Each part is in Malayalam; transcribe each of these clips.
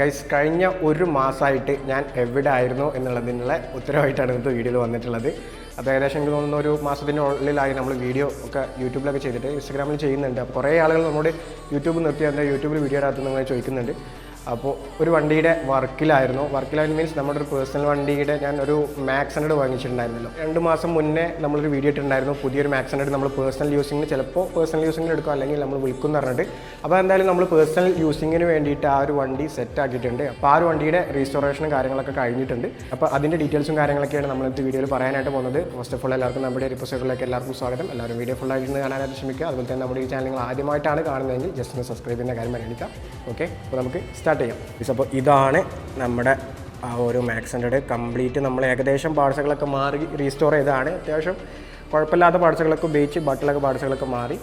ഗൈസ് കഴിഞ്ഞ ഒരു മാസമായിട്ട് ഞാൻ എവിടെ ആയിരുന്നു എന്നുള്ളതിനുള്ള ഉത്തരവായിട്ടാണ് ഇന്നത്തെ വീഡിയോയിൽ വന്നിട്ടുള്ളത്. അത് ഏകദേശം എനിക്ക് തോന്നുന്ന ഒരു മാസത്തിന്റെ ഉള്ളിലായി നമ്മൾ വീഡിയോ ഒക്കെ യൂട്യൂബിലൊക്കെ ചെയ്തിട്ട് ഇൻസ്റ്റാഗ്രാമിൽ ചെയ്യുന്നുണ്ട്. കുറേ ആളുകൾ നമ്മുടെ യൂട്യൂബ് നിർത്തി എന്താ യൂട്യൂബിൽ വീഡിയോ ഇടാത്ത നിങ്ങളെ ചോദിക്കുന്നുണ്ട്. അപ്പോൾ ഒരു വണ്ടിയുടെ വർക്കിലായിരുന്നു. വർക്കിലായിരുന്നു മീൻസ് നമ്മുടെ ഒരു പേഴ്സണൽ വണ്ടിയുടെ ഞാൻ ഒരു മാക്സ് ഹൺഡ്രഡ് വാങ്ങിച്ചിട്ടുണ്ടായിരുന്നല്ലോ. രണ്ട് മാസം മുന്നേ നമ്മളൊരു വീഡിയോ ഇട്ടിട്ടുണ്ടായിരുന്നു. പുതിയൊരു മാക്സ് ഹൺഡ്രഡ് നമ്മൾ പേഴ്സണൽ യൂസിങ്ങിന് ചിലപ്പോൾ പേഴ്സണൽ യൂസിങ്ങിന് എടുക്കും അല്ലെങ്കിൽ നമ്മൾ വിൽക്കും പറഞ്ഞിട്ട്. അപ്പോൾ എന്തായാലും നമ്മൾ പേഴ്സണൽ യൂസിങ്ങിന് വേണ്ടിയിട്ട് ആ ഒരു വണ്ടി സെറ്റ് ആക്കിയിട്ടുണ്ട്. അപ്പോൾ ആ ഒരു വണ്ടിയുടെ റീസ്റ്റോറേഷനും കാര്യങ്ങളൊക്കെ കഴിഞ്ഞിട്ടുണ്ട്. അപ്പോൾ അതിന്റെ ഡീറ്റെയിൽസും കാര്യങ്ങളൊക്കെയാണ് നമ്മൾ ഇന്നത്തെ വീഡിയോയിൽ പറയാനായിട്ട് പോകുന്നത്. ഫസ്റ്റ് ഓഫ് ഓൾ എല്ലാവർക്കും നമ്മുടെ എപ്പിസോഡിലേക്ക് എല്ലാവർക്കും സ്വാഗതം. എല്ലാവരും വീഡിയോ ഫുൾ ആയിട്ട് കാണാനായിട്ട് ശ്രമിക്കുക. അതുപോലെ തന്നെ നമ്മുടെ ഈ ചാനൽ നിങ്ങൾ ആദ്യമായിട്ടാണ് കാണുന്നതെങ്കിൽ ജസ്റ്റ് ഒന്ന് സബ്സ്ക്രൈബ് ചെയ്യുന്ന കാര്യം പരിഗണിക്കാം ഓക്കെ അപ്പോൾ നമുക്ക് സ്റ്റാർട്ട് ചെയ്യാം. അപ്പോൾ ഇതാണ് നമ്മുടെ ആ ഒരു മാക്സ് ഹൺഡ്രഡ് കംപ്ലീറ്റ് നമ്മൾ ഏകദേശം പാർട്സുകളൊക്കെ മാറി റീസ്റ്റോർ ചെയ്തതാണ്. അത്യാവശ്യം കുഴപ്പമില്ലാത്ത പാർട്സുകളൊക്കെ ഉപയോഗിച്ച് ബാക്കിയുള്ള പാർട്സുകളൊക്കെ മാറി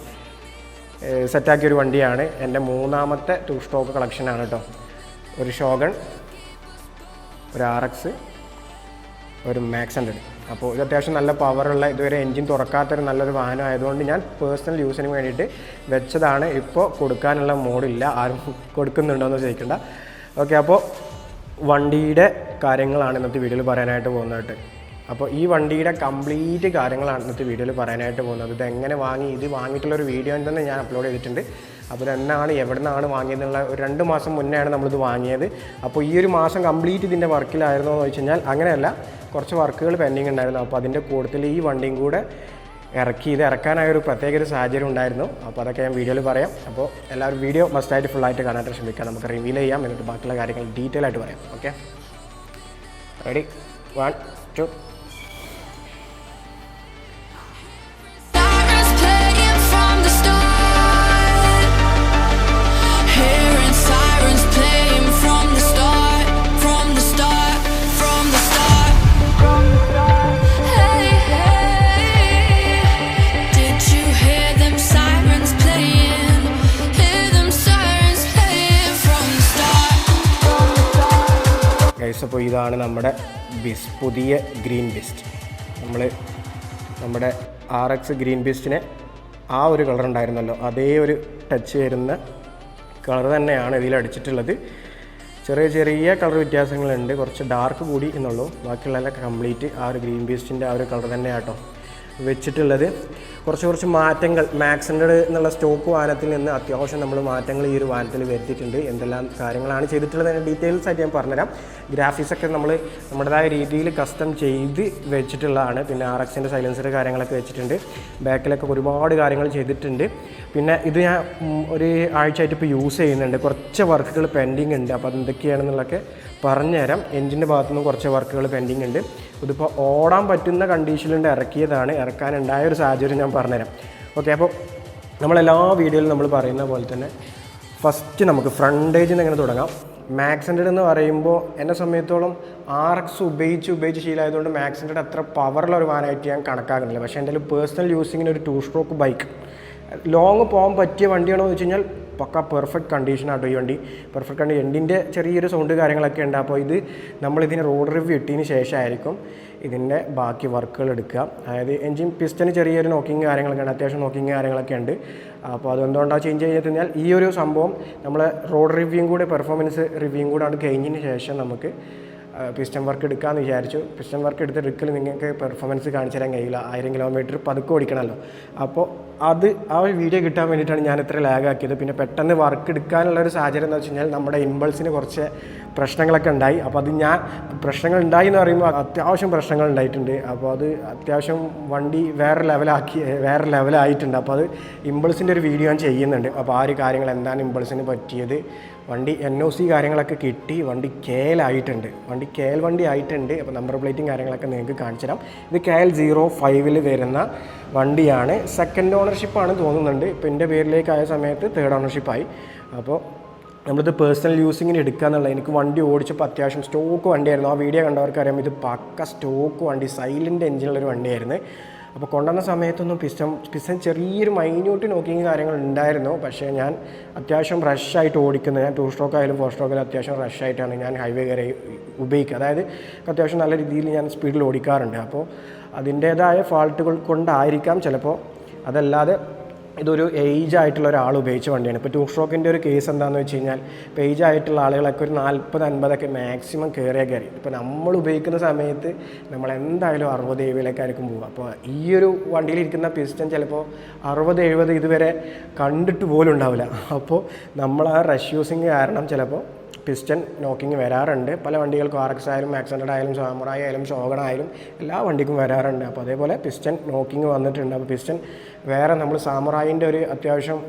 സെറ്റാക്കിയ ഒരു വണ്ടിയാണ്. എന്റെ മൂന്നാമത്തെ ടു സ്റ്റോക്ക് കളക്ഷനാണ് കേട്ടോ. ഒരു ഷോഗൺ ഒരു ആർ എക്സ് ഒരു മാക്സ് ഹൺഡ്രഡ് അപ്പോൾ ഇത് അത്യാവശ്യം നല്ല പവറുള്ള ഇതുവരെ എൻജിൻ തുറക്കാത്തൊരു നല്ലൊരു വാഹനം ആയതുകൊണ്ട് ഞാൻ പേഴ്സണൽ യൂസിന് വേണ്ടിയിട്ട് വെച്ചതാണ്. ഇപ്പോൾ കൊടുക്കാനുള്ള മോഡില്ല ആരും കൊടുക്കുന്നുണ്ടോ എന്ന് ചോദിക്കണ്ട. ഓക്കെ അപ്പോൾ വണ്ടിയുടെ കാര്യങ്ങളാണ് ഇന്നത്തെ വീഡിയോയിൽ പറയാനായിട്ട് പോകുന്നത് അപ്പോൾ ഈ വണ്ടിയുടെ കംപ്ലീറ്റ് കാര്യങ്ങളാണ് ഇന്നത്തെ വീഡിയോയിൽ പറയാനായിട്ട് പോകുന്നത്. ഇത് എങ്ങനെ വാങ്ങി ഇത് വാങ്ങിയിട്ടുള്ളൊരു വീഡിയോ തന്നെ ഞാൻ അപ്ലോഡ് ചെയ്തിട്ടുണ്ട്. അപ്പോൾ എന്നാണ് എവിടെ നിന്നാണ് വാങ്ങിയതെന്നുള്ള ഒരു രണ്ട് മാസം മുന്നെയാണ് നമ്മളിത് വാങ്ങിയത്. അപ്പോൾ ഈ ഒരു മാസം കംപ്ലീറ്റ് ഇതിന്റെ വർക്കിലായിരുന്നോ എന്ന് വെച്ച് കഴിഞ്ഞാൽ അങ്ങനെയല്ല. കുറച്ച് വർക്കുകൾ പെൻഡിങ് ഉണ്ടായിരുന്നു. അപ്പോൾ അതിന്റെ കൂട്ടത്തിൽ ഈ വണ്ടിയും കൂടെ ഇറക്കി ഇത് ഇറക്കാനായ ഒരു പ്രത്യേക ഒരു സാഹചര്യം ഉണ്ടായിരുന്നു. അപ്പോൾ അതൊക്കെ ഞാൻ വീഡിയോയിൽ പറയാം. അപ്പോൾ എല്ലാവരും വീഡിയോ മസ്റ്റായിട്ട് ഫുള്ളായിട്ട് കാണാനായിട്ട് ശ്രമിക്കാം. നമുക്ക് റിവീൽ ചെയ്യാം. എന്നിട്ട് ബാക്കിയുള്ള കാര്യങ്ങൾ ഡീറ്റെയിൽ ആയിട്ട് പറയാം. Okay ready one two guys അപ്പോൾ ഇതാണ് നമ്മുടെ ബിസ് പുതിയ ഗ്രീൻ ബിസ്റ്റ് നമ്മൾ നമ്മുടെ ആർ എക്സ് ഗ്രീൻ ബിസ്റ്റിന് ആ ഒരു കളർ ഉണ്ടായിരുന്നല്ലോ. അതേ ഒരു ടച്ച് വരുന്ന കളർ തന്നെയാണ് ഇതിൽ അടിച്ചിട്ടുള്ളത്. ചെറിയ ചെറിയ കളർ വ്യത്യാസങ്ങളുണ്ട്. കുറച്ച് ഡാർക്ക് കൂടി എന്നുള്ളൂ. ബാക്കിയുള്ള കംപ്ലീറ്റ് ആ ഒരു ഗ്രീൻ ബീസ്റ്റിന്റെ ആ ഒരു കളർ തന്നെയാട്ടോ. വെച്ചിട്ടുള്ളത്. കുറച്ച് കുറച്ച് മാറ്റങ്ങൾ മാക്സ് ഹൺഡ്രഡ് എന്നുള്ള സ്റ്റോക്ക് വാനത്തിൽ നിന്ന് അത്യാവശ്യം നമ്മൾ മാറ്റങ്ങൾ ഈ ഒരു വാനത്തിൽ വരുത്തിയിട്ടുണ്ട്. എന്തെല്ലാം കാര്യങ്ങളാണ് ചെയ്തിട്ടുള്ളത് ഡീറ്റെയിൽസ് ആയിട്ട് ഞാൻ പറഞ്ഞുതരാം. ഗ്രാഫിക്സ് ഒക്കെ നമ്മൾ നമ്മുടേതായ രീതിയിൽ കസ്റ്റം ചെയ്ത് വെച്ചിട്ടുള്ളതാണ്. പിന്നെ ആർ എക്സിന്റെ സൈലൻസർ കാര്യങ്ങളൊക്കെ വെച്ചിട്ടുണ്ട്. ബാക്കിലൊക്കെ ഒരുപാട് കാര്യങ്ങൾ ചെയ്തിട്ടുണ്ട്. പിന്നെ ഇത് ഞാൻ ഒരു ആഴ്ചയായിട്ട് ഇപ്പോൾ യൂസ് ചെയ്യുന്നുണ്ട്. കുറച്ച് വർക്കുകൾ പെൻഡിങ് ഉണ്ട്. അപ്പോൾ അതെന്തൊക്കെയാണെന്നുള്ളതൊക്കെ പറഞ്ഞുതരാം. എഞ്ചിന്റെ ഭാഗത്തുനിന്ന് കുറച്ച് വർക്കുകൾ പെൻഡിങ് ഉണ്ട്. ഇതിപ്പോൾ ഓടാൻ പറ്റുന്ന കണ്ടീഷനിലുണ്ട് ഇറക്കിയതാണ്. ഇറക്കാനുണ്ടായ ഒരു സാഹചര്യം ഞാൻ പറഞ്ഞുതരാം. ഓക്കെ അപ്പോൾ നമ്മളെല്ലാ വീഡിയോയിലും നമ്മൾ പറയുന്ന പോലെ തന്നെ ഫസ്റ്റ് നമുക്ക് ഫ്രണ്ടേജിൽ നിന്ന് എങ്ങനെ തുടങ്ങാം. മാക്സ് എന്ന് പറയുമ്പോൾ എന്നെ സമയത്തോളം ആർ എക്സ് ഉപയോഗിച്ച് ഉപയോഗിച്ച് ശീലമായതുകൊണ്ട് മാക്സ് അത്ര പവറുള്ള ഒരു വാനായിട്ട് ഞാൻ കണക്കാക്കുന്നില്ല. പക്ഷേ എന്റെ പേഴ്സണൽ യൂസിങ്ങിന് ഒരു ടു സ്ട്രോക്ക് ബൈക്ക് ലോങ് പോകാൻ പറ്റിയ വണ്ടിയാണോ എന്ന് വെച്ച് കഴിഞ്ഞാൽ പക്ക പെർഫെക്റ്റ് കണ്ടീഷനാട്ടോ ഈ വണ്ടി. പെർഫെക്റ്റ് കണ്ടീഷൻ എൻഡിന്റെ ചെറിയൊരു സൗണ്ട് കാര്യങ്ങളൊക്കെ ഉണ്ട്. അപ്പോൾ ഇത് നമ്മളിതിന് റോഡ് റിവ്യൂ ഇട്ടതിന് ശേഷമായിരിക്കും ഇതിന്റെ ബാക്കി വർക്കുകൾ എടുക്കുക. അതായത് എൻജിൻ പിസ്റ്റന് ചെറിയൊരു നോക്കിങ് കാര്യങ്ങളൊക്കെ ഉണ്ട്. അത്യാവശ്യം നോക്കിങ് കാര്യങ്ങളൊക്കെ ഉണ്ട്. അപ്പോൾ അതെന്തുകൊണ്ടാണ് ചേഞ്ച് ചെയ്ത് കഴിഞ്ഞാൽ ഈ ഒരു സംഭവം നമ്മൾ റോഡ് റിവ്യൂയും കൂടെ പെർഫോമൻസ് റിവ്യൂയും കൂടെ ആണ് കഴിഞ്ഞതിന് ശേഷം നമുക്ക് പിസ്റ്റൺ വർക്ക് എടുക്കാമെന്ന് വിചാരിച്ചു. പിസ്റ്റം വർക്ക് എടുത്ത് എടുക്കൽ നിങ്ങൾക്ക് പെർഫോമൻസ് കാണിച്ചു തരാൻ കഴിയില്ല. ആയിരം കിലോമീറ്റർ പതുക്കെ ഓടിക്കണമല്ലോ. അപ്പോൾ അത് ആ ഒരു വീഡിയോ കിട്ടാൻ വേണ്ടിയിട്ടാണ് ഞാൻ ഇത്ര ലാഗ് ആക്കിയത്. പിന്നെ പെട്ടെന്ന് വർക്ക് എടുക്കാനുള്ള ഒരു സാഹചര്യം എന്ന് വെച്ച് കഴിഞ്ഞാൽ നമ്മുടെ ഇമ്പൾസിന് കുറച്ച് പ്രശ്നങ്ങളൊക്കെ ഉണ്ടായി. അപ്പോൾ അത് ഞാൻ പ്രശ്നങ്ങൾ ഉണ്ടായി എന്ന് പറയുമ്പോൾ അത്യാവശ്യം പ്രശ്നങ്ങൾ ഉണ്ടായിട്ടുണ്ട്. അപ്പോൾ അത് അത്യാവശ്യം വണ്ടി വേറെ ലെവലാക്കി വേറെ ലെവലായിട്ടുണ്ട് അപ്പോൾ അത് ഇമ്പൾസിന്റെ ഒരു വീഡിയോ ഞാൻ ചെയ്യുന്നുണ്ട്. അപ്പോൾ ആ ഒരു കാര്യങ്ങൾ എന്താണ് ഇമ്പൾസിന് പറ്റിയത്? വണ്ടി എൻ ഒ സി കാര്യങ്ങളൊക്കെ കിട്ടി വണ്ടി കേലായിട്ടുണ്ട് വണ്ടി കേൽ വണ്ടി ആയിട്ടുണ്ട്. അപ്പോൾ നമ്പർ പ്ലേറ്റും കാര്യങ്ങളൊക്കെ നിങ്ങൾക്ക് കാണിച്ചു തരാം. ഇത് കെ എൽ സീറോ ഫൈവിൽ വരുന്ന വണ്ടിയാണ്. സെക്കൻഡ് ഓണർഷിപ്പാണ് തോന്നുന്നുണ്ട്. ഇപ്പോൾ എന്റെ പേരിലേക്കായ സമയത്ത് തേർഡ് ഓണർഷിപ്പായി അപ്പോൾ നമ്മളിത് പേഴ്സണൽ യൂസിങ്ങിന് എടുക്കുക എന്നുള്ളത്. എനിക്ക് വണ്ടി ഓടിച്ചപ്പോൾ അത്യാവശ്യം സ്റ്റോക്ക് വണ്ടിയായിരുന്നു. ആ വീഡിയോ കണ്ടവർക്കറിയാം. ഇത് പക്ക സ്റ്റോക്ക് വണ്ടി. സൈലന്റ് എഞ്ചിനുള്ളൊരു വണ്ടിയായിരുന്നു. അപ്പോൾ കൊണ്ടുവന്ന സമയത്തൊന്നും പിസ്റ്റം പിസ്റ്റൻ ചെറിയൊരു മൈന്യൂട്ട് നോക്കിങ് കാര്യങ്ങൾ ഉണ്ടായിരുന്നു. പക്ഷേ ഞാൻ അത്യാവശ്യം റഷായിട്ട് ഓടിക്കുന്നത്. ഞാൻ ടു സ്ട്രോക്ക് ആയാലും ഫോർ സ്ട്രോക്ക് ആയാലും അത്യാവശ്യം റഷായിട്ടാണ് ഞാൻ ഹൈവേ കയറി ഉപയോഗിക്കുക. അതായത് അത്യാവശ്യം നല്ല രീതിയിൽ ഞാൻ സ്പീഡിൽ ഓടിക്കാറുണ്ട്. അപ്പോൾ അതിന്റേതായ ഫാൾട്ടുകൾ കൊണ്ടായിരിക്കാം ചിലപ്പോൾ അതല്ലാതെ ഇതൊരു ഏജ് ആയിട്ടുള്ള ഒരാൾ ഉപയോഗിച്ച വണ്ടിയാണ്. ഇപ്പോൾ ടൂ സ്ട്രോക്കിന്റെ ഒരു കേസ് എന്താണെന്ന് വെച്ച് കഴിഞ്ഞാൽ ഇപ്പോൾ ഏജ് ആയിട്ടുള്ള ആളുകളൊക്കെ ഒരു നാൽപ്പത് അൻപതൊക്കെ മാക്സിമം കയറിയ കയറി ഇപ്പോൾ നമ്മൾ ഉപയോഗിക്കുന്ന സമയത്ത് നമ്മൾ എന്തായാലും അറുപത് എഴുപതിലേക്കായിരിക്കും പോകുക അപ്പോൾ ഈ ഒരു വണ്ടിയിൽ ഇരിക്കുന്ന പിസ്റ്റൻ ചിലപ്പോൾ അറുപത് എഴുപത് ഇതുവരെ കണ്ടിട്ട് പോലും ഉണ്ടാവില്ല. അപ്പോൾ നമ്മൾ ആ റഷ് യൂസിങ് കാരണം ചിലപ്പോൾ പിസ്റ്റൺ നോക്കിങ് വരാറുണ്ട്. പല വണ്ടികൾക്കും ആർ എക്സ് ആയാലും ആക്സന്റഡ് ആയാലും സാമറായി ആയാലും ഷോഗൺ ആയാലും എല്ലാ വണ്ടിക്കും വരാറുണ്ട്. അപ്പോൾ അതേപോലെ പിസ്റ്റൺ നോക്കിങ് വന്നിട്ടുണ്ട്. അപ്പോൾ പിസ്റ്റൺ വേറെ നമ്മൾ സാമറായിന്റെ ഒരു അത്യാവശ്യം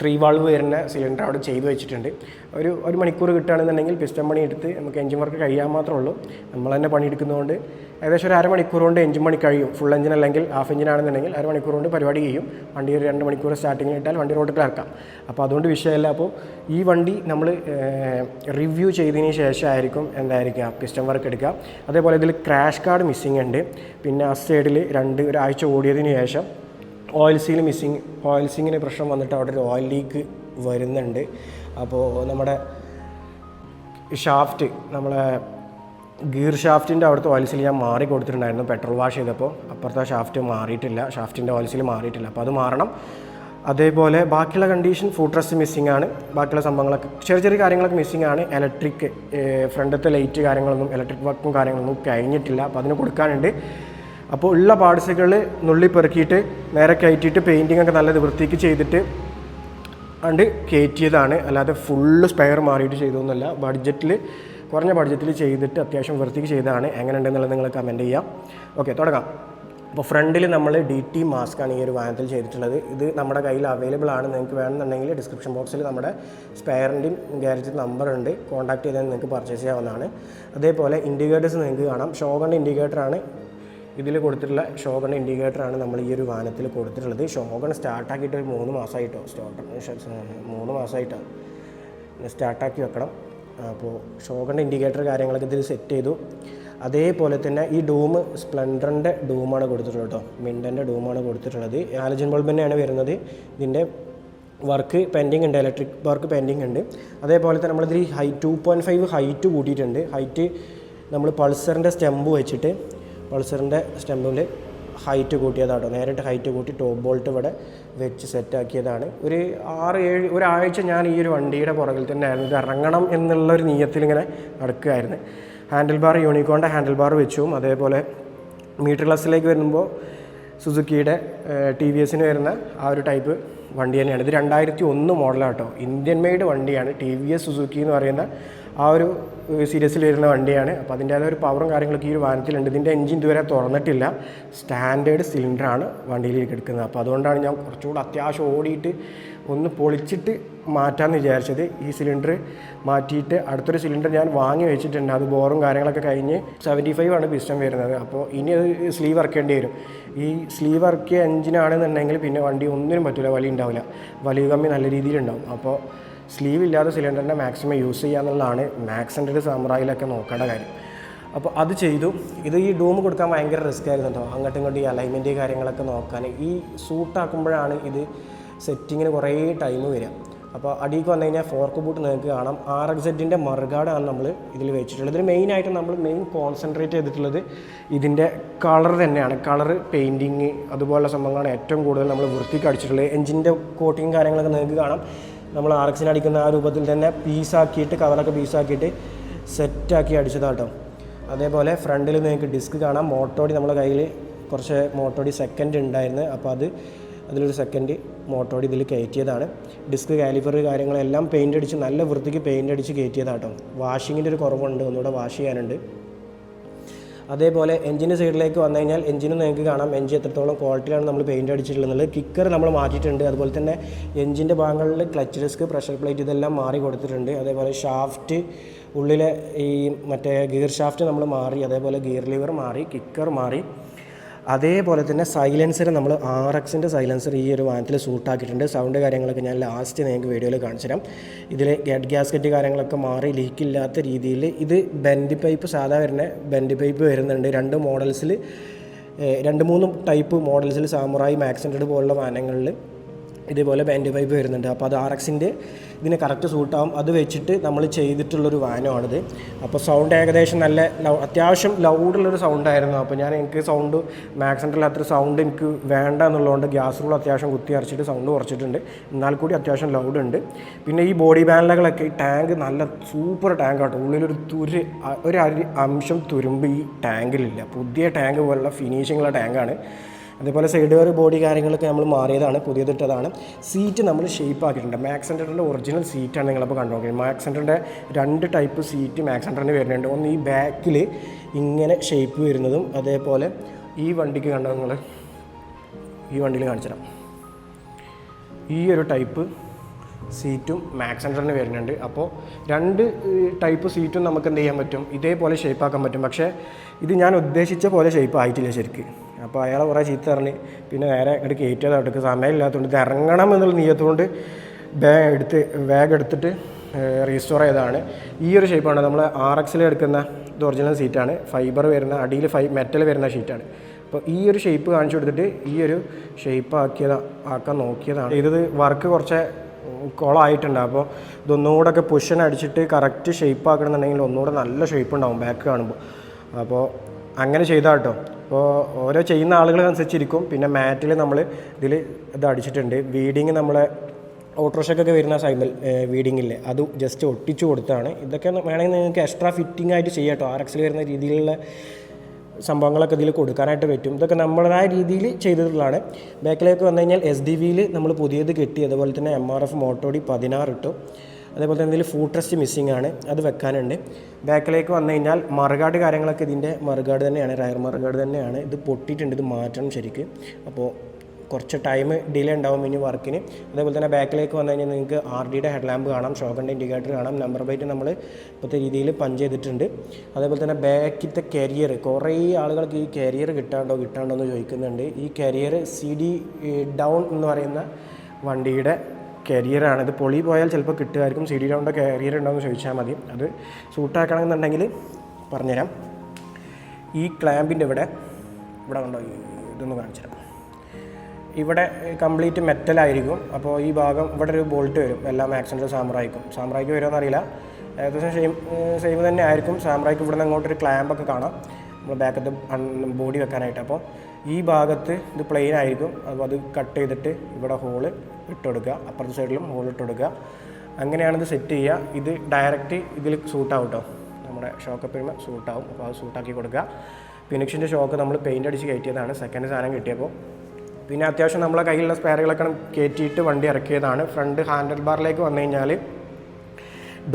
ത്രീ വാൾവ് വരുന്ന സിലിണ്ടർ അവിടെ ചെയ്തു വെച്ചിട്ടുണ്ട്. ഒരു ഒരു മണിക്കൂർ കിട്ടുകയാണെന്നുണ്ടെങ്കിൽ പിസ്റ്റൺ പണി എടുത്ത് നമുക്ക് എഞ്ചിൻ വർക്ക് കഴിയാൻ മാത്രമേ ഉള്ളൂ. നമ്മൾ തന്നെ പണിയെടുക്കുന്നതുകൊണ്ട് ഏകദേശം ഒരു അരമണിക്കൂർ കൊണ്ട് എഞ്ചിൻ പണി കഴിയും. ഫുൾ എഞ്ചിൻ അല്ലെങ്കിൽ ഹാഫ് എഞ്ചിൻ ആണെന്നുണ്ടെങ്കിൽ അരമണിക്കൂർ കൊണ്ട് പരിപാടി ചെയ്യും വണ്ടി ഒരു രണ്ട് മണിക്കൂർ സ്റ്റാർട്ടിങ്ങിൽ ഇട്ടാൽ വണ്ടി റോഡിൽ ഇറക്കാം. അപ്പോൾ അതുകൊണ്ട് വിഷയമല്ല. അപ്പോൾ ഈ വണ്ടി നമ്മൾ റിവ്യൂ ചെയ്തതിന് ശേഷമായിരിക്കും എന്തായിരിക്കുക? പിസ്റ്റൺ വർക്ക് എടുക്കുക. അതേപോലെ ഇതിൽ ക്രാഷ് കാർഡ് മിസ്സിംഗ് ഉണ്ട്. പിന്നെ ആ സൈഡിൽ രണ്ട് ഒരാഴ്ച ഓടിയതിന് ശേഷം ഓയിൽ സീൽ മിസ്സിങ് ഓയിൽ സീലിന് പ്രശ്നം വന്നിട്ട് അവിടെ ഒരു ഓയിൽ ലീക്ക് വരുന്നുണ്ട്. അപ്പോൾ നമ്മുടെ ഷാഫ്റ്റ് നമ്മളെ ഗിയർ ഷാഫ്റ്റിന്റെ അവിടുത്തെ ഓയിൽ സീൽ ഞാൻ മാറി കൊടുത്തിട്ടുണ്ടായിരുന്നു പെട്രോൾ വാഷ് ചെയ്തപ്പോൾ. അപ്പുറത്തെ ഷാഫ്റ്റ് മാറിയിട്ടില്ല ഷാഫ്റ്റിന്റെ ഓയിൽ സീൽ മാറിയിട്ടില്ല. അപ്പോൾ അത് മാറണം. അതേപോലെ ബാക്കിയുള്ള കണ്ടീഷൻ ഫൂട്രസ് മിസ്സിംഗ് ആണ്. ബാക്കിയുള്ള സംഭവങ്ങളൊക്കെ ചെറിയ ചെറിയ കാര്യങ്ങളൊക്കെ മിസ്സിംഗ് ആണ്. ഇലക്ട്രിക് ഫ്രണ്ടത്തെ ലൈറ്റ് കാര്യങ്ങളൊന്നും ഇലക്ട്രിക് വർക്കും കാര്യങ്ങളൊന്നും കഴിഞ്ഞിട്ടില്ല. അപ്പോൾ അതിന് കൊടുക്കാനുണ്ട്. അപ്പോൾ ഉള്ള പാർട്സുകൾ നുള്ളി പെറുക്കിയിട്ട് നേരെ കയറ്റിയിട്ട് പെയിന്റിംഗ് ഒക്കെ നല്ല വൃത്തിക്ക് ചെയ്തിട്ട് അണ്ട് കയറ്റിയതാണ്. അല്ലാതെ ഫുള്ള് സ്പെയർ മാറിയിട്ട് ചെയ്തൊന്നുമല്ല ബഡ്ജറ്റിൽ കുറഞ്ഞ ബഡ്ജറ്റിൽ ചെയ്തിട്ട് അത്യാവശ്യം വൃത്തിക്ക് ചെയ്തതാണ്. എങ്ങനെ ഉണ്ടെന്നുള്ളത് നിങ്ങൾ കമന്റ് ചെയ്യാം. ഓക്കെ തുടങ്ങാം. അപ്പോൾ ഫ്രണ്ടിൽ നമ്മൾ ഡി ടി ആണ് ഈ ഒരു വാഹനത്തിൽ ചെയ്തിട്ടുള്ളത്. ഇത് നമ്മുടെ കയ്യിൽ അവൈലബിൾ ആണ്. നിങ്ങൾക്ക് വേണമെന്നുണ്ടെങ്കിൽ ഡിസ്ക്രിപ്ഷൻ ബോക്സിൽ നമ്മുടെ സ്പെയറിന്റെയും ഗാരേജ് നമ്പർ ഉണ്ട്. കോൺടാക്ട് ചെയ്താൽ നിങ്ങൾക്ക് പർച്ചേസ് ചെയ്യാവുന്നതാണ്. അതേപോലെ ഇൻഡിക്കേറ്റേഴ്സ് നിങ്ങൾക്ക് കാണാം. ഷോഗണിന്റെ ഇൻഡിക്കേറ്ററാണ് ഇതിൽ കൊടുത്തിട്ടുള്ള ഷോഗൺ ഇൻഡിക്കേറ്ററാണ് നമ്മൾ ഈ ഒരു വാഹനത്തിൽ കൊടുത്തിട്ടുള്ളത്. ഷോഗൺ സ്റ്റാർട്ടാക്കിയിട്ട് ഒരു മൂന്ന് മാസമായിട്ടോ സ്റ്റാർട്ട് മൂന്ന് മാസമായിട്ടാണ് സ്റ്റാർട്ടാക്കി വെക്കണം. അപ്പോൾ ഷോഗൺ ഇൻഡിക്കേറ്റർ കാര്യങ്ങളൊക്കെ ഇതിൽ സെറ്റ് ചെയ്തു. അതേപോലെ തന്നെ ഈ ഡൂം സ്പ്ലെൻഡറിന്റെ ഡൂമാണ് കൊടുത്തിട്ടുള്ളത് കേട്ടോ. മിൻഡന്റെ ഡൂമാണ് കൊടുത്തിട്ടുള്ളത്. ആലജൻ ബൾബ് തന്നെയാണ് വരുന്നത്. ഇതിന്റെ വർക്ക് പെൻഡിങ് ഉണ്ട് ഇലക്ട്രിക് വർക്ക് പെൻഡിങ് ഉണ്ട്. അതേപോലെ തന്നെ നമ്മളിതിൽ high two point five height കൂട്ടിയിട്ടുണ്ട്. ഹൈറ്റ് നമ്മൾ പൾസറിന്റെ സ്റ്റെമ്പ് വെച്ചിട്ട് പൾസറിന്റെ സ്റ്റെമ്പിൽ ഹൈറ്റ് കൂട്ടിയതാട്ടോ. നേരിട്ട് ഹൈറ്റ് കൂട്ടി ടോപ്പ് ബോൾട്ട് ഇവിടെ വെച്ച് സെറ്റാക്കിയതാണ്. ഒരു ആറ് ഏഴ് ഒരാഴ്ച ഞാൻ ഈ ഒരു വണ്ടിയുടെ പുറകിൽ തന്നെ ആയിരുന്നു ഇറങ്ങണം എന്നുള്ള ഒരു നീയത്തിൽ ഇങ്ങനെ നടക്കുകയായിരുന്നു. ഹാൻഡിൽ ബാർ യൂണിക്കോണിന്റെ ഹാൻഡിൽ ബാർ വെച്ചു അതേപോലെ മീറ്റർ ക്ലാസ്സിലേക്ക് വരുമ്പോൾ സുസുക്കിയുടെ ടി വി എസിന് വരുന്ന ആ ഒരു ടൈപ്പ് വണ്ടി തന്നെയാണ്. ഇത് രണ്ടായിരത്തി ഒന്ന് മോഡലാട്ടോ. ഇന്ത്യൻ മെയ്ഡ് വണ്ടിയാണ് ടി വി എസ് സുസുക്കി എന്ന് പറയുന്ന ആ ഒരു സീരീസിൽ വരുന്ന വണ്ടിയാണ്. അപ്പോൾ അതിന്റേതായ ഒരു പവറും കാര്യങ്ങളൊക്കെ ഈ ഒരു വാഹനത്തിലുണ്ട്. ഇതിന്റെ എഞ്ചിൻ ഇതുവരെ തുറന്നിട്ടില്ല. സ്റ്റാൻഡേർഡ് സിലിണ്ടറാണ് വണ്ടിയിലേക്ക് എടുക്കുന്നത്. അപ്പോൾ അതുകൊണ്ടാണ് ഞാൻ കുറച്ചുകൂടെ അത്യാവശ്യം ഓടിയിട്ട് ഒന്ന് പൊളിച്ചിട്ട് മാറ്റാമെന്ന് വിചാരിച്ചത്. ഈ സിലിണ്ടർ മാറ്റിയിട്ട് അടുത്തൊരു സിലിണ്ടർ ഞാൻ വാങ്ങി വെച്ചിട്ടുണ്ട്. അത് ബോറും കാര്യങ്ങളൊക്കെ കഴിഞ്ഞ് സെവന്റി ഫൈവ് ആണ് പിസ്റ്റം വരുന്നത്. അപ്പോൾ ഇനി അത് സ്ലീവ് ഇറക്കേണ്ടി വരും. ഈ സ്ലീവ് ഇറക്കിയ എഞ്ചിനാണെന്നുണ്ടെങ്കിൽ പിന്നെ വണ്ടി ഒന്നിനും പറ്റില്ല വലിയ ഉണ്ടാവില്ല. വലിയ കമ്മി നല്ല രീതിയിലുണ്ടാവും അപ്പോൾ സ്ലീവ് ഇല്ലാതെ സിലിണ്ടറിനെ മാക്സിമം യൂസ് ചെയ്യുക എന്നുള്ളതാണ് മാക്സിന്റെ സാമ്രായിലൊക്കെ നോക്കേണ്ട കാര്യം. അപ്പോൾ അത് ചെയ്തു. ഇത് ഈ ഡൂം കൊടുക്കാൻ ഭയങ്കര റിസ്ക് ആയിരുന്നു കേട്ടോ. അങ്ങോട്ടും ഇങ്ങോട്ടും ഈ അലൈൻമെന്റ് കാര്യങ്ങളൊക്കെ നോക്കാൻ. ഈ സൂട്ടാക്കുമ്പോഴാണ് ഇത് സെറ്റിങ്ങിന് കുറേ ടൈം വരിക. അപ്പോൾ അടിക്ക് വന്നു കഴിഞ്ഞാൽ ഫോർക്ക് ബൂട്ട് നിങ്ങൾക്ക് കാണാം. ആർ എക്സ് സെറ്റിന്റെ മറുകാടാണ് നമ്മൾ ഇതിൽ വെച്ചിട്ടുള്ളത്. ഇതിൽ മെയിനായിട്ട് നമ്മൾ മെയിൻ കോൺസെൻട്രേറ്റ് ചെയ്തിട്ടുള്ളത് ഇതിന്റെ കളർ തന്നെയാണ്. കളർ പെയിന്റിങ് അതുപോലുള്ള സംഭവങ്ങളാണ് ഏറ്റവും കൂടുതൽ നമ്മൾ വൃത്തിക്ക് അടിച്ചിട്ടുള്ളത്. എഞ്ചിന്റെ കോട്ടിങ് കാര്യങ്ങളൊക്കെ നിങ്ങൾക്ക് കാണാം. നമ്മൾ ആർ എക്സിന് അടിക്കുന്ന ആ രൂപത്തിൽ തന്നെ പീസാക്കിയിട്ട് കവറൊക്കെ പീസാക്കിയിട്ട് സെറ്റാക്കി അടിച്ചതാട്ടോ അതേപോലെ ഫ്രണ്ടിൽ നിങ്ങൾക്ക് ഡിസ്ക് കാണാം. മോട്ടോടി നമ്മുടെ കയ്യിൽ കുറച്ച് മോട്ടോടി സെക്കൻഡ് ഉണ്ടായിരുന്നു. അപ്പോൾ അത് അതിലൊരു സെക്കൻഡ് മോട്ടോടി ഇതിൽ കയറ്റിയതാണ്. ഡിസ്ക് കാലിഫർ കാര്യങ്ങളെല്ലാം പെയിന്റ് അടിച്ച് നല്ല വൃത്തിക്ക് പെയിന്റ് അടിച്ച് കയറ്റിയതാട്ടോ വാഷിങ്ങിന്റെ ഒരു കുറവുണ്ട്. ഒന്നുകൂടെ വാഷ് ചെയ്യാനുണ്ട്. അതേപോലെ എഞ്ചിന്റെ സൈഡിലേക്ക് വന്നു കഴിഞ്ഞാൽ എഞ്ചിനും നിങ്ങൾക്ക് കാണാം. എഞ്ചിൻ എത്രത്തോളം ക്വാളിറ്റിയാണ് നമ്മൾ പെയിന്റ് അടിച്ചിട്ടുള്ളത്. കിക്കർ നമ്മൾ മാറ്റിയിട്ടുണ്ട്. അതുപോലെ തന്നെ എഞ്ചിന്റെ ഭാഗങ്ങളിൽ ക്ലച്ച് ഡിസ്ക് പ്രഷർ പ്ലേറ്റ് ഇതെല്ലാം മാറി കൊടുത്തിട്ടുണ്ട്. അതേപോലെ ഷാഫ്റ്റ് ഉള്ളിലെ ഈ മറ്റേ ഗിയർ ഷാഫ്റ്റ് നമ്മൾ മാറി അതേപോലെ ഗിയർ ലിവർ മാറി കിക്കർ മാറി. അതേപോലെ തന്നെ സൈലൻസർ നമ്മൾ ആർ എക്സിന്റെ സൈലൻസർ ഈ ഒരു വാഹനത്തിൽ സൂട്ടാക്കിയിട്ടുണ്ട് സൗണ്ട് കാര്യങ്ങളൊക്കെ ഞാൻ ലാസ്റ്റ് നിങ്ങൾക്ക് വീഡിയോയിൽ കാണിച്ചു തരാം ഇതിൽ ഗെറ്റ് ഗ്യാസ്കറ്റ് കാര്യങ്ങളൊക്കെ മാറി ലീക്കില്ലാത്ത രീതിയിൽ ഇത് ബെൻഡി പൈപ്പ് സാധാ വരുന്ന ബെൻഡ് പൈപ്പ് വരുന്നുണ്ട്. രണ്ട് മോഡൽസിൽ രണ്ട് മൂന്ന് ടൈപ്പ് മോഡൽസിൽ സാമുറായി മാക്സിന്റെ പോലുള്ള വാഹനങ്ങളിൽ ഇതേപോലെ ബാൻഡ് പൈപ്പ് വരുന്നുണ്ട്. അപ്പോൾ അത് ആർ എക്സിന്റെ ഇതിന് കറക്റ്റ് സൂട്ടാവും അത് വെച്ചിട്ട് നമ്മൾ ചെയ്തിട്ടുള്ളൊരു വാനമാണിത് അപ്പോൾ സൗണ്ട് ഏകദേശം നല്ല ലൗ അത്യാവശ്യം ലൗഡുള്ളൊരു സൗണ്ടായിരുന്നു അപ്പോൾ ഞാൻ എനിക്ക് സൗണ്ട് മാക്സിന്റെ അത്ര സൗണ്ട് എനിക്ക് വേണ്ട എന്നുള്ളതുകൊണ്ട് ഗ്യാസ് റൂൾ അത്യാവശ്യം കുത്തി അരച്ചിട്ട് സൗണ്ട് കുറച്ചിട്ടുണ്ട്. എന്നാൽ കൂടി അത്യാവശ്യം ലൗഡ് ഉണ്ട് പിന്നെ ഈ ബോഡി പാനലുകളൊക്കെ ഈ ടാങ്ക് നല്ല സൂപ്പർ ടാങ്ക് ആട്ടോ. ഉള്ളിലൊരു തുര് ഒരു അംശം തുരുമ്പ് ഈ ടാങ്കിലില്ല പുതിയ ടാങ്ക് പോലുള്ള ഫിനിഷിങ്ങുള്ള ടാങ്കാണ് അതേപോലെ സൈഡ് വെയർ ബോഡി കാര്യങ്ങളൊക്കെ നമ്മൾ മാറിയതാണ് പുതിയതിട്ടതാണ്. സീറ്റ് നമ്മൾ ഷേപ്പ് ആക്കിയിട്ടുണ്ട്. മാക്സ് സെന്ററിന്റെ ഒറിജിനൽ സീറ്റാണ് നിങ്ങളിപ്പോൾ കണ്ടുനോക്കുന്നത് മാക്സ് സെന്ററിന്റെ രണ്ട് ടൈപ്പ് സീറ്റ് മാക്സ് സെന്ററിന് വരുന്നുണ്ട്. ഒന്ന് ഈ ബാക്കിൽ ഇങ്ങനെ ഷേപ്പ് വരുന്നതും അതേപോലെ ഈ വണ്ടിക്ക് കണ്ടോ നിങ്ങൾ ഈ വണ്ടിയിൽ കാണിച്ചു ഈ ഒരു ടൈപ്പ് സീറ്റും മാക്സ് സെന്ററിന് വരുന്നുണ്ട്. അപ്പോൾ രണ്ട് ടൈപ്പ് സീറ്റും നമുക്ക് എന്ത് ചെയ്യാൻ പറ്റും? ഇതേപോലെ ഷേപ്പ് ആക്കാൻ പറ്റും. പക്ഷേ ഇത് ഞാൻ ഉദ്ദേശിച്ച പോലെ ഷേപ്പ് ആയിട്ടില്ല ശരിക്ക്. അപ്പോൾ അയാളെ കുറേ ചീത്ത ഇറങ്ങി പിന്നെ നേരെ ഇങ്ങോട്ട് കയറ്റിയതായിട്ട് സമയമില്ലാത്തതുകൊണ്ട് ഇത് ഇറങ്ങണം എന്നുള്ള നീയത്തുകൊണ്ട് ബാഗ് എടുത്ത് ബാഗ് എടുത്തിട്ട് റീസ്റ്റോർ ചെയ്തതാണ്. ഈ ഒരു ഷേപ്പാണ് നമ്മൾ ആർ എക്സിൽ എടുക്കുന്ന ഇത് ഒറിജിനൽ സീറ്റാണ് ഫൈബർ വരുന്ന അടിയിൽ ഫൈ മെറ്റൽ വരുന്ന ഷീറ്റാണ് അപ്പോൾ ഈ ഒരു ഷേപ്പ് കാണിച്ചു കൊടുത്തിട്ട് ഈ ഒരു ഷേപ്പ് ആക്കിയത് ആക്കാൻ നോക്കിയതാണ്. ഇത് വർക്ക് കുറച്ച് കുളമായിട്ടുണ്ട് അപ്പോൾ ഇതൊന്നുകൂടെ ഒക്കെ പുഷൻ അടിച്ചിട്ട് കറക്റ്റ് ഷേപ്പ് ആക്കണമെന്നുണ്ടെങ്കിൽ ഒന്നുകൂടെ നല്ല ഷേപ്പ് ഉണ്ടാവും ബാക്ക് കാണുമ്പോൾ. അപ്പോൾ അങ്ങനെ ചെയ്താൽ കേട്ടോ. അപ്പോൾ ഓരോ ചെയ്യുന്ന ആളുകൾ അനുസരിച്ചിരിക്കും പിന്നെ മാറ്റിൽ നമ്മൾ ഇതിൽ ഇത് അടിച്ചിട്ടുണ്ട്. വീഡിങ് നമ്മളെ ഓട്ടോറിക്ഷയ്ക്കൊക്കെ വരുന്ന സൈമിൽ വീഡിങ്ങില്ലേ അത് ജസ്റ്റ് ഒട്ടിച്ചു കൊടുത്താണ്. ഇതൊക്കെ വേണമെങ്കിൽ നിങ്ങൾക്ക് എക്സ്ട്രാ ഫിറ്റിംഗ് ആയിട്ട് ചെയ്യാം കേട്ടോ. ആർ എക്സിൽ വരുന്ന രീതിയിലുള്ള സംഭവങ്ങളൊക്കെ ഇതിൽ കൊടുക്കാനായിട്ട് പറ്റും. ഇതൊക്കെ നമ്മളതായ രീതിയിൽ ചെയ്തിട്ടുള്ളതാണ്. ബാക്കിലേക്ക് വന്നു കഴിഞ്ഞാൽ എസ് ഡി വിയിൽ നമ്മൾ പുതിയത് കെട്ടി അതുപോലെ തന്നെ എം ആർ എഫ് മോട്ടോഡി പതിനാറ് ഇട്ടു. അതേപോലെ തന്നെ ഇതിൽ ഫുഡ് ട്രസ്റ്റ് മിസ്സിംഗ് ആണ്. അത് വെക്കാനുണ്ട്. ബാക്കിലേക്ക് വന്നു കഴിഞ്ഞാൽ മറുകാട് കാര്യങ്ങളൊക്കെ ഇതിന്റെ മറുകാട് തന്നെയാണ് റയർ മറുകാട് തന്നെയാണ്. ഇത് പൊട്ടിയിട്ടുണ്ട് ഇത് മാറ്റണം ശരിക്ക്. അപ്പോൾ കുറച്ച് ടൈം ഡിലേ ഉണ്ടാവും ഇനി വർക്കിന് അതേപോലെ തന്നെ ബാക്കിലേക്ക് വന്നു കഴിഞ്ഞാൽ നിങ്ങൾക്ക് ആർ ഡിയുടെ ഹെഡ് ലാമ്പ് കാണാം ഷോക്കന്റെ ഇൻഡിക്കേറ്റർ കാണാം. നമ്പർ പ്ലേറ്റ് നമ്മൾ ഇപ്പോഴത്തെ രീതിയിൽ പഞ്ച് ചെയ്തിട്ടുണ്ട്. അതേപോലെ തന്നെ ബാക്കിലത്തെ കരിയർ കുറേ ആളുകൾക്ക് ഈ കരിയർ കിട്ടാണ്ടോ കിട്ടാണ്ടോ എന്ന് ചോദിക്കുന്നുണ്ട്. ഈ കരിയർ സി ഡി ഡൗൺ എന്ന് പറയുന്ന വണ്ടിയുടെ കരിയറാണ് ഇത് പൊളി പോയാൽ ചിലപ്പോൾ കിട്ടുമായിരിക്കും. സി ഡി ഡൗണിന്റെ കരിയർ ഉണ്ടോ എന്ന് ചോദിച്ചാൽ മതി. അത് സൂട്ടാക്കണമെന്നുണ്ടെങ്കിൽ പറഞ്ഞുതരാം. ഈ ക്ലാമ്പിന്റെ ഇവിടെ ഇവിടെ ഉണ്ടോ ഈ ഇതൊന്ന് കാണിച്ചു തരാം. ഇവിടെ കംപ്ലീറ്റ് മെറ്റലായിരിക്കും അപ്പോൾ ഈ ഭാഗം ഇവിടെ ഒരു ബോൾട്ട് വരും. എല്ലാം ആക്സിഡന്റ് സാമ്രായിക്കും. സാമ്രായിക്ക് വരുമോ അറിയില്ല. ഏകദേശം സെയിം സെയിം തന്നെ ആയിരിക്കും. സാമ്രായിക്ക് ഇവിടെ നിന്ന് അങ്ങോട്ടൊരു ക്ലാമ്പൊക്കെ കാണാം. നമ്മൾ ബാക്കത്ത് ബോഡി വെക്കാനായിട്ട്. അപ്പോൾ ഈ ഭാഗത്ത് ഇത് പ്ലെയിൻ ആയിരിക്കും. അപ്പോൾ അത് കട്ട് ചെയ്തിട്ട് ഇവിടെ ഹോൾ ഇട്ടുകൊടുക്കുക അപ്പുറത്തെ സൈഡിലും ഹോൾ ഇട്ടുകൊടുക്കുക അങ്ങനെയാണ് ഇത് സെറ്റ് ചെയ്യുക. ഇത് ഡയറക്റ്റ് ഇതിൽ സൂട്ടാവും കേട്ടോ നമ്മുടെ ഷോക്ക് സൂട്ട് സൂട്ടാവും അപ്പോൾ അത് സൂട്ടാക്കി കൊടുക്കുക. ഫിനിക്സിന്റെ ഷോക്ക് നമ്മൾ പെയിന്റ് അടിച്ച് കയറ്റിയതാണ്. സെക്കൻഡ് സാധനം കിട്ടിയപ്പോൾ. പിന്നെ അത്യാവശ്യം നമ്മളെ കയ്യിലുള്ള സ്പെയറുകളൊക്കെ കയറ്റിയിട്ട് വണ്ടി ഇറക്കിയതാണ്. ഫ്രണ്ട് ഹാൻഡിൽ ബാറിലേക്ക് വന്നു കഴിഞ്ഞാൽ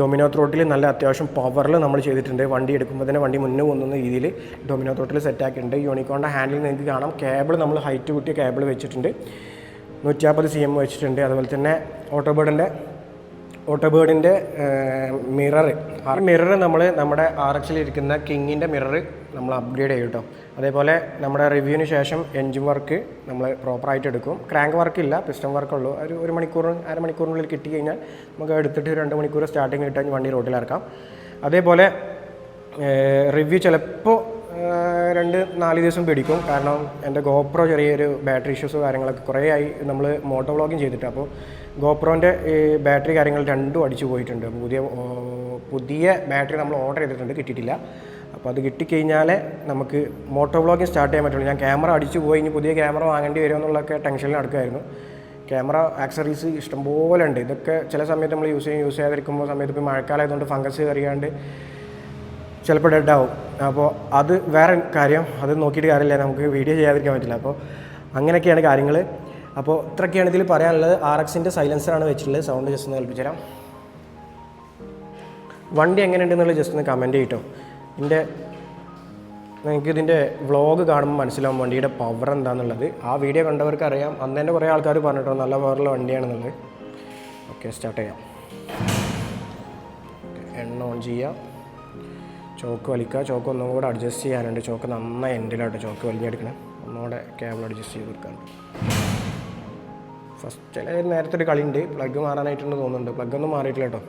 ഡൊമിനോ ത്രോട്ടിൽ നല്ല അത്യാവശ്യം പവറിൽ നമ്മൾ ചെയ്തിട്ടുണ്ട്. വണ്ടി എടുക്കുമ്പോൾ തന്നെ വണ്ടി മുന്നേ പോകുന്ന രീതിയിൽ ഡൊമിനോ ത്രോട്ടിൽ സെറ്റാക്കിയിട്ടുണ്ട് യൂണിക്കോണിന്റെ ഹാൻഡിൽ നിങ്ങൾക്ക് കാണാം. കേബിൾ നമ്മൾ ഹൈറ്റ് കൂട്ടിയ കേബിൾ വെച്ചിട്ടുണ്ട്. നൂറ്റിയാൽപ്പത് സി എം വെച്ചിട്ടുണ്ട്. അതുപോലെ തന്നെ ഓട്ടോബേഡിന്റെ ഓട്ടോബേഡിന്റെ മിറർ. ആ മിറർ നമ്മൾ നമ്മുടെ ആർ എക്സിലിരിക്കുന്ന കിങ്ങിന്റെ മിറർ നമ്മൾ അപ്ഗ്രേഡ് ചെയ്യും കേട്ടോ. അതേപോലെ നമ്മുടെ റിവ്യൂവിന് ശേഷം എൻജിൻ വർക്ക് നമ്മൾ പ്രോപ്പറായിട്ട് എടുക്കും. ക്രാങ്ക് വർക്ക് ഇല്ല പിസ്റ്റൺ വർക്ക് ഉള്ളൂ. ഒരു ഒരു മണിക്കൂർ അരമണിക്കൂറിനുള്ളിൽ കിട്ടി കഴിഞ്ഞാൽ നമുക്ക് എടുത്തിട്ട് രണ്ട് മണിക്കൂർ സ്റ്റാർട്ടിങ് കിട്ടാൻ വണ്ടി റോഡിലിറക്കാം അതേപോലെ റിവ്യൂ ചിലപ്പോൾ രണ്ട് നാല് ദിവസം പിടിക്കും. കാരണം എന്റെ ഗോപ്രോ ചെറിയൊരു ബാറ്ററി ഇഷ്യൂസ് കാര്യങ്ങളൊക്കെ കുറേ ആയി നമ്മൾ മോട്ടോ വ്ളോഗിങ് ചെയ്തിട്ട്. അപ്പോൾ ഗോപ്രോന്റെ ബാറ്ററി കാര്യങ്ങൾ രണ്ടും അടിച്ചു പോയിട്ടുണ്ട്. പുതിയ പുതിയ ബാറ്ററി നമ്മൾ ഓർഡർ ചെയ്തിട്ടുണ്ട് കിട്ടിയിട്ടില്ല. അപ്പോൾ അത് കിട്ടിക്കഴിഞ്ഞാലേ നമുക്ക് മോട്ടോ വ്ളോഗിങ് സ്റ്റാർട്ട് ചെയ്യാൻ പറ്റുള്ളൂ. ഞാൻ ക്യാമറ അടിച്ചു പോയി ഇനി പുതിയ ക്യാമറ വാങ്ങേണ്ടി വരുമോ എന്നുള്ളൊക്കെ ടെൻഷനിൽ നടക്കുമായിരുന്നു ക്യാമറ ആക്സറീസ് ഇഷ്ടംപോലെ ഉണ്ട്. ഇതൊക്കെ ചില സമയത്ത് നമ്മൾ യൂസ് ചെയ്യും യൂസ് ചെയ്യാതിരിക്കുമ്പോൾ സമയത്ത് ഇപ്പോൾ മഴക്കാലമായതുകൊണ്ട് ഫംഗസ് കയറിയാണ്ട് ചിലപ്പോൾ ഡെഡ് ആവും അപ്പോൾ അത് വേറെ കാര്യം അത് നോക്കിയിട്ട് കാര്യമില്ല. നമുക്ക് വീഡിയോ ചെയ്യാതിരിക്കാൻ പറ്റില്ല. അപ്പോൾ അങ്ങനെയൊക്കെയാണ് കാര്യങ്ങൾ. അപ്പോൾ ഇത്രയൊക്കെയാണ് ഇതിൽ പറയാനുള്ളത്. ആർ എക്സിന്റെ സൈലൻസറാണ് വെച്ചിട്ടുള്ളത്. സൗണ്ട് ജസ്റ്റ് ഒന്ന് കൽപ്പിച്ചുതരാം വണ്ടി എങ്ങനെയുണ്ടെന്നുള്ളത് ജസ്റ്റ് ഒന്ന് കമന്റ് ചെയ്യട്ടോ ഇതിന്റെ നിങ്ങൾക്ക് ഇതിന്റെ വ്ളോഗ് കാണുമ്പോൾ മനസ്സിലാവും വണ്ടിയുടെ പവർ എന്താണെന്നുള്ളത് ആ വീഡിയോ കണ്ടവർക്ക് അറിയാം അന്ന് തന്നെ കുറേ ആൾക്കാർ പറഞ്ഞിട്ടോ നല്ല പവറുള്ള വണ്ടിയാണെന്നുള്ളത്. ഓക്കെ സ്റ്റാർട്ട് ചെയ്യാം. എണ്ണ ഓൺ ചെയ്യാം. ചോക്ക് വലിക്കുക. ചോക്ക് ഒന്നും കൂടെ അഡ്ജസ്റ്റ് ചെയ്യാനുണ്ട്. ചോക്ക് നന്നായി എൻഡിലാട്ടോ ചോക്ക് വലിഞ്ഞെടുക്കണം. ഒന്നുകൂടെ കേബിൾ അഡ്ജസ്റ്റ് ചെയ്ത് കൊടുക്കാനുണ്ട്. ഫസ്റ്റ് ചില നേരത്തെ ഒരു കളിയുണ്ട്. പ്ലഗ് മാറാനായിട്ടുണ്ട് തോന്നുന്നുണ്ട്. പ്ലഗ് ഒന്നും മാറിയിട്ടില്ല കേട്ടോ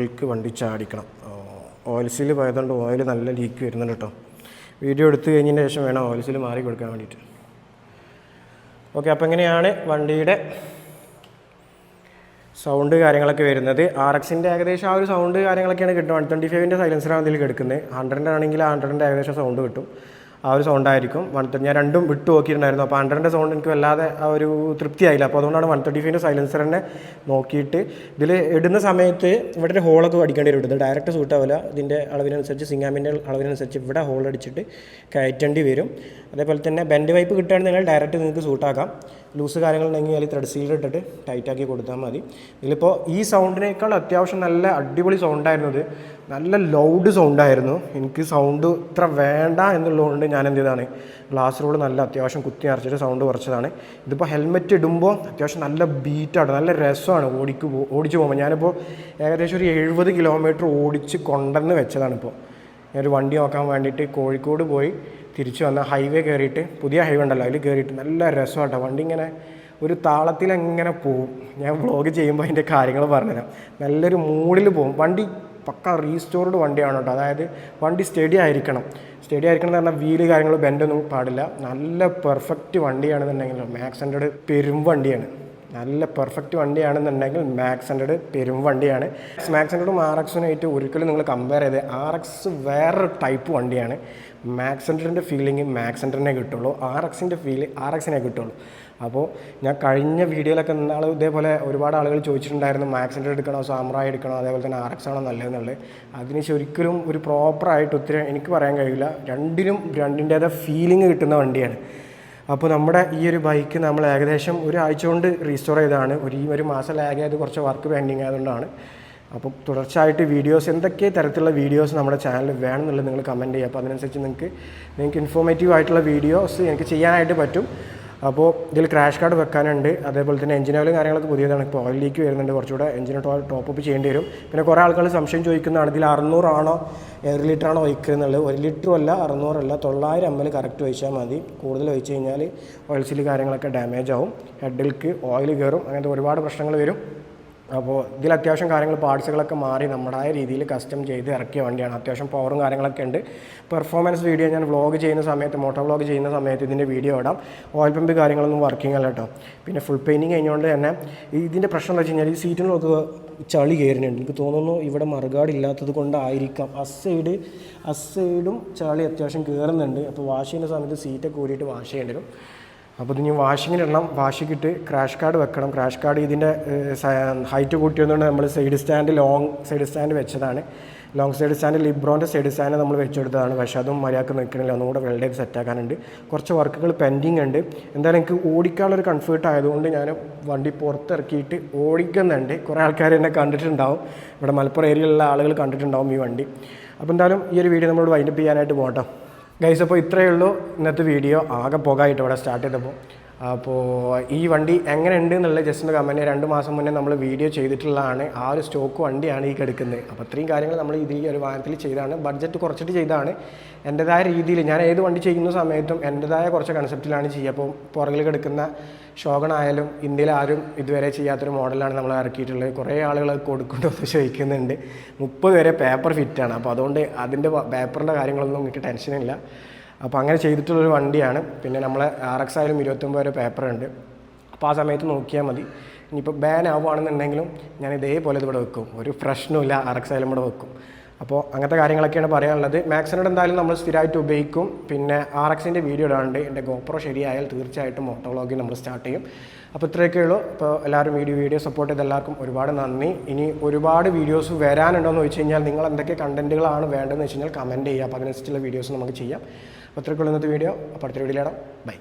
ഓയിൽക്ക് വണ്ടി ചാടിക്കണം. ഓയിൽ സീൽ പോയതുകൊണ്ട് ഓയിൽ നല്ല ലീക്ക് വരുന്നുണ്ട് കേട്ടോ വീഡിയോ എടുത്തു കഴിഞ്ഞതിന് ശേഷം വേണം ഓയിൽ സീൽ മാറി കൊടുക്കാൻ വേണ്ടിയിട്ട്. ഓക്കെ അപ്പോൾ എങ്ങനെയാണ് വണ്ടിയുടെ സൗണ്ട് കാര്യങ്ങളൊക്കെ വരുന്നത്? ആർ എക്സിന്റെ ഏകദേശം ആ ഒരു സൗണ്ട് കാര്യങ്ങളൊക്കെയാണ് കിട്ടുന്നത്. വൺ ട്വന്റി ഫൈവിന്റെ സൈലൻസറാണ് ഇതിൽ കിടക്കുന്നത്. ഹൺഡ്രഡിന്റെ ആണെങ്കിൽ ഹൺഡ്രഡിന്റെ ഏകദേശം സൗണ്ട് കിട്ടും. ആ ഒരു സൗണ്ടായിരിക്കും. വൺ തേർട്ടി ഞാൻ രണ്ടും വിട്ടു നോക്കിയിട്ടുണ്ടായിരുന്നു. അപ്പോൾ ഹൺഡ്രഡിന്റെ സൗണ്ട് എനിക്ക് വല്ലാതെ ആ ഒരു തൃപ്തിയായില്ല. അപ്പോൾ അതുകൊണ്ടാണ് വൺ തേർട്ടി ഫൈവിന്റെ സൈലൻസറിനെ നോക്കിയിട്ട് ഇതിൽ ഇടുന്ന സമയത്ത് ഇവിടെ ഒരു ഹോളൊക്കെ അടിക്കേണ്ടി വരും. ഇത് ഡയറക്റ്റ് സൂട്ടാവില്ല. ഇതിന്റെ അളവിനനുസരിച്ച് സിംഗാമിന്റെ അളവിനനുസരിച്ച് ഇവിടെ ഹോൾ അടിച്ചിട്ട് കയറ്റേണ്ടി വരും. അതേപോലെ തന്നെ ബെൻഡ് വൈപ്പ് കിട്ടുകയാണെന്നുണ്ടെങ്കിൽ ഡയറക്റ്റ് നിങ്ങൾക്ക് സൂട്ടാക്കാം ലൂസ് കാര്യങ്ങളുണ്ടെങ്കിൽ അതിൽ ത്രെഡ് സീൽ ഇട്ടിട്ട് ടൈറ്റാക്കി കൊടുത്താൽ മതി. ഇതിലിപ്പോൾ ഈ സൗണ്ടിനേക്കാൾ അത്യാവശ്യം നല്ല അടിപൊളി സൗണ്ടായിരുന്നത് നല്ല ലൗഡ് സൗണ്ടായിരുന്നു എനിക്ക് സൗണ്ട് ഇത്ര വേണ്ട എന്നുള്ളതുകൊണ്ട് ഞാൻ എന്ത് ചെയ്താണ് ഗ്ലാസ് റോഡ് നല്ല അത്യാവശ്യം കുത്തി നിറച്ചിട്ട് സൗണ്ട് കുറച്ചതാണ്. ഇതിപ്പോൾ ഹെൽമെറ്റ് ഇടുമ്പോൾ അത്യാവശ്യം നല്ല ബീറ്റാണ് നല്ല രസമാണ് ഓടിക്ക് ഓടിച്ചു പോകുമ്പോൾ. ഞാനിപ്പോൾ ഏകദേശം ഒരു എഴുപത് കിലോമീറ്റർ ഓടിച്ച് കൊണ്ടെന്ന് വെച്ചതാണ് ഇപ്പോൾ ഞാനൊരു വണ്ടി നോക്കാൻ വേണ്ടിയിട്ട് കോഴിക്കോട് പോയി തിരിച്ചു വന്ന ഹൈവേ കയറിയിട്ട് പുതിയ ഹൈവേ ഉണ്ടല്ലോ അതിൽ കയറിയിട്ട് നല്ല രസമാട്ടോ. വണ്ടി ഇങ്ങനെ ഒരു താളത്തിൽ എങ്ങനെ പോവും. ഞാൻ വ്ളോഗ് ചെയ്യുമ്പോൾ അതിന്റെ കാര്യങ്ങൾ പറഞ്ഞുതരാം. നല്ലൊരു മൂഡിൽ പോകും വണ്ടി പക്ക റീസ്റ്റോർഡ് വണ്ടിയാണ് കേട്ടോ. അതായത് വണ്ടി സ്റ്റഡി ആയിരിക്കണം. സ്റ്റഡി ആയിരിക്കണം എന്ന് പറഞ്ഞാൽ വീൽ കാര്യങ്ങൾ ബെൻഡൊന്നും പാടില്ല. നല്ല പെർഫെക്റ്റ് വണ്ടിയാണെന്നുണ്ടെങ്കിൽ മാക്സ് ഹൺഡ്രഡ് പെരും വണ്ടിയാണ്. നല്ല പെർഫെക്റ്റ് വണ്ടിയാണെന്നുണ്ടെങ്കിൽ മാക്സ് ഹൺഡ്രഡ് പെരും വണ്ടിയാണ്. മാക്സ് ഹൺഡ്രഡും ആർ എക്സിനായിട്ട് ഒരിക്കലും നിങ്ങൾ കമ്പയർ ചെയ്ത് ആർ എക്സ് വേറൊരു ടൈപ്പ് വണ്ടിയാണ്. മാക്സ് ഹൺഡ്രഡിന്റെ ഫീലിംഗ് മാക്സ് ഹൺഡ്രഡിനെ കിട്ടുള്ളൂ. ആർ എക്സിന്റെ ഫീൽ ആർ എക്സിനെ കിട്ടുള്ളൂ. അപ്പോൾ ഞാൻ കഴിഞ്ഞ വീഡിയോയിലൊക്കെ നാൾ ഇതേപോലെ ഒരുപാട് ആളുകൾ ചോദിച്ചിട്ടുണ്ടായിരുന്നു മാക്സ് ഹൺഡ്രഡ് എടുക്കണോ സാമ്രായി എടുക്കണോ അതേപോലെ തന്നെ ആർ എക്സ് ആണോ നല്ലതെന്നുള്ളത്. അതിന് ശരിക്കും ഒരു പ്രോപ്പറായിട്ട് ഒത്തിരി എനിക്ക് പറയാൻ കഴിയില്ല. രണ്ടിനും രണ്ടിന്റേതായ ഫീലിംഗ് കിട്ടുന്ന വണ്ടിയാണ്. അപ്പോൾ നമ്മുടെ ഈ ഒരു ബൈക്ക് നമ്മൾ ഏകദേശം ഒരാഴ്ച കൊണ്ട് റീസ്റ്റോർ ചെയ്തതാണ്. ഒരു ഈ ഒരു മാസം ലാഗ് ആയത് കുറച്ച് വർക്ക് പെൻഡിങ് ആയതുകൊണ്ടാണ്. അപ്പോൾ തുടർച്ചയായിട്ട് വീഡിയോസ് എന്തൊക്കെ തരത്തിലുള്ള വീഡിയോസ് നമ്മുടെ ചാനലിൽ വേണം എന്നുള്ളത് നിങ്ങൾ കമന്റ് ചെയ്യുക. അപ്പോൾ അതിനനുസരിച്ച് നിങ്ങൾക്ക് നിങ്ങൾക്ക് ഇൻഫോർമേറ്റീവ് ആയിട്ടുള്ള വീഡിയോസ് എനിക്ക് ചെയ്യാനായിട്ട് പറ്റും. അപ്പോൾ ഇതിൽ ക്രാഷ് കാർഡ് വെക്കാനുണ്ട്. അതേപോലെ തന്നെ എഞ്ചിൻ ഓയിലും കാര്യങ്ങളൊക്കെ പുതിയതാണ്. ഇപ്പോൾ ഓയിൽ ലീക്ക് വരുന്നുണ്ട്. കുറച്ചുകൂടെ എഞ്ചിന് ടോപ്പ് അപ്പ് ചെയ്യേണ്ടി വരും. പിന്നെ കുറേ ആൾക്കാർ സംശയം ചോദിക്കുന്നതാണ് ഇതിൽ അറുന്നൂറാണോ എയർ ലിറ്റർ ആണോ ഒഴിക്കുക എന്നുള്ളത്? ഒരു ലിറ്ററും അല്ല അറുന്നൂറല്ല തൊള്ളായിരം എം എൽ കറക്റ്റ് ഒഴിച്ചാൽ മതി. കൂടുതൽ ഒഴിച്ച് കഴിഞ്ഞാൽ ഓയിൽ സീൽ കാര്യങ്ങളൊക്കെ ഡാമേജ് ആവും. ഹെഡിൽക്ക് ഓയിൽ കയറും അങ്ങനത്തെ ഒരുപാട് പ്രശ്നങ്ങൾ വരും. അപ്പോൾ ഇതിൽ അത്യാവശ്യം കാര്യങ്ങൾ പാർട്സുകളൊക്കെ മാറി നമ്മുടേതായ രീതിയിൽ കസ്റ്റം ചെയ്ത് ഇറക്കിയ വണ്ടിയാണ്. അത്യാവശ്യം പവറും കാര്യങ്ങളൊക്കെ ഉണ്ട്. പെർഫോമൻസ് വീഡിയോ ഞാൻ വ്ളോഗ് ചെയ്യുന്ന സമയത്ത് മോട്ടോർ വ്ളോഗ് ചെയ്യുന്ന സമയത്ത് ഇതിന്റെ വീഡിയോ ഇടാം. ഓയിൽ പമ്പ് കാര്യങ്ങളൊന്നും വർക്കിംഗ് അല്ല കേട്ടോ പിന്നെ ഫുൾ പെയിന്റിങ് കഴിഞ്ഞുകൊണ്ട് തന്നെ ഇതിന്റെ പ്രശ്നം എന്ന് വെച്ച് കഴിഞ്ഞാൽ ഈ സീറ്റിന് നോക്കുക ചളി കയറുന്നുണ്ട്. എനിക്ക് തോന്നുന്നു ഇവിടെ മറുകാട് ഇല്ലാത്തത് കൊണ്ടായിരിക്കാം. ആ സൈഡ് ആ സൈഡും ചളി അത്യാവശ്യം കയറുന്നുണ്ട്. അപ്പോൾ വാഷ് ചെയ്യുന്ന സമയത്ത് സീറ്റൊക്കെ കൂടിയിട്ട് വാഷ് ചെയ്യേണ്ടി വരും. അപ്പോൾ ഇനി വാഷിങ്ങിനിടണം. വാഷിക്കിട്ട് ക്രാഷ് കാർഡ് വെക്കണം. ക്രാഷ് കാർഡ് ഇതിന്റെ ഹൈറ്റ് കൂട്ടിയതുകൊണ്ട് നമ്മൾ side stand long side stand വെച്ചതാണ്. ലോങ് സൈഡ് സ്റ്റാൻഡ് ലിബ്രോന്റെ സൈഡ് സ്റ്റാൻഡ് നമ്മൾ വെച്ചെടുത്തതാണ്. പക്ഷേ അതും മര്യാദയ്ക്ക് നിൽക്കണില്ല. ഒന്നുകൂടെ വെൽഡേക്ക് സെറ്റാക്കാനുണ്ട് കുറച്ച് വർക്കുകൾ പെൻഡിങ് ഉണ്ട്. എന്തായാലും എനിക്ക് ഓടിക്കാനുള്ളൊരു കംഫേർട്ട് ആയതുകൊണ്ട് ഞാൻ വണ്ടി പുറത്തിറക്കിയിട്ട് ഓടിക്കുന്നുണ്ട്. കുറേ ആൾക്കാർ എന്നെ കണ്ടിട്ടുണ്ടാവും. ഇവിടെ മലപ്പുറം ഏരിയയിലുള്ള ആളുകൾ കണ്ടിട്ടുണ്ടാവും ഈ വണ്ടി. അപ്പോൾ എന്തായാലും ഈ ഒരു വീഡിയോ നമ്മളോട് വൈൻഡപ്പ് ചെയ്യാനായിട്ട് പോകട്ടോ ഗൈസ് അപ്പോൾ ഇത്രയേ ഉള്ളൂ. ഇന്നത്തെ വീഡിയോ ആകെ പോകായിട്ട് ഇവിടെ സ്റ്റാർട്ട് ചെയ്തപ്പോൾ. അപ്പോൾ ഈ വണ്ടി എങ്ങനെ ഉണ്ട് എന്നുള്ളത് ജസ്റ്റ് ഒന്ന് രണ്ട് മാസം മുന്നേ നമ്മൾ വീഡിയോ ചെയ്തിട്ടുള്ളതാണ്. ആ ഒരു സ്റ്റോക്ക് വണ്ടിയാണ് ഈ കിടക്കുന്നത്. അപ്പോൾ ഇത്രയും കാര്യങ്ങൾ നമ്മൾ ഇതിൽ ഈ ഒരു വാഹനത്തിൽ ചെയ്താണ് ബഡ്ജറ്റ് കുറച്ചിട്ട് ചെയ്താണ് എന്റെതായ രീതിയിൽ ഞാൻ ഏത് വണ്ടി ചെയ്യുന്ന സമയത്തും എന്റെതായ കുറച്ച് കൺസെപ്റ്റിലാണ് ചെയ്യുക. അപ്പോൾ പുറകിൽ കിടക്കുന്ന ഷോഗണായാലും ഇന്ത്യയിൽ ആരും ഇതുവരെ ചെയ്യാത്തൊരു മോഡലാണ് നമ്മൾ ഇറക്കിയിട്ടുള്ളത്. കുറേ ആളുകൾ കൊടുക്കുന്നു ചോദിക്കുന്നുണ്ട്. മുപ്പത് വരെ പേപ്പർ ഫിറ്റാണ് അപ്പോൾ അതുകൊണ്ട് അതിന്റെ പേപ്പറിന്റെ കാര്യങ്ങളൊന്നും എനിക്ക് ടെൻഷനില്ല അപ്പോൾ അങ്ങനെ ചെയ്തിട്ടുള്ളൊരു വണ്ടിയാണ്. പിന്നെ നമ്മളെ ആർ എക്സ് ആയാലും ഇരുപത്തൊമ്പത് വരെ പേപ്പറുണ്ട് അപ്പോൾ ആ സമയത്ത് നോക്കിയാൽ മതി. ഇനിയിപ്പോൾ ബാൻ ആവുകയാണെന്നുണ്ടെങ്കിലും ഞാൻ ഇതേപോലെ ഇത് ഇവിടെ വെക്കും. ഒരു പ്രശ്നമില്ല ആർ എക്സ് ആയാലും ഇവിടെ വെക്കും. അപ്പോൾ അങ്ങനത്തെ കാര്യങ്ങളൊക്കെയാണ് പറയാനുള്ളത്. മാക്സിനോട് എന്തായാലും നമ്മൾ സ്ഥിരമായിട്ട് ഉപയോഗിക്കും. പിന്നെ ആർ എക്സിന്റെ വീഡിയോ ഇടാണ്ട് എന്റെ ഗോപ്രോ ശരിയായാൽ തീർച്ചയായിട്ടും മോട്ടോളോഗി നമ്മൾ സ്റ്റാർട്ട് ചെയ്യും. അപ്പോൾ ഇത്രയൊക്കെ ഉള്ളൂ. അപ്പോൾ എല്ലാവരും വീഡിയോ വീഡിയോ സപ്പോർട്ട് ചെയ്ത എല്ലാവർക്കും ഒരുപാട് നന്ദി. ഇനി ഒരുപാട് വീഡിയോസ് വരാനുണ്ടോ എന്ന് ചോദിച്ചു കഴിഞ്ഞാൽ നിങ്ങൾ എന്തൊക്കെ കണ്ടന്റുകളാണ് വേണ്ടതെന്ന് വെച്ച് കഴിഞ്ഞാൽ കമന്റ് ചെയ്യുക. അപ്പോൾ അതിനനുസരിച്ചുള്ള വീഡിയോസ് നമുക്ക് ചെയ്യാം. അപ്പോൾ ഇത്രയൊക്കെ ഉള്ളൂ ഇന്നത്തെ വീഡിയോ അപ്പോൾ അടുത്ത വീഡിയോയിലിടാം ബൈ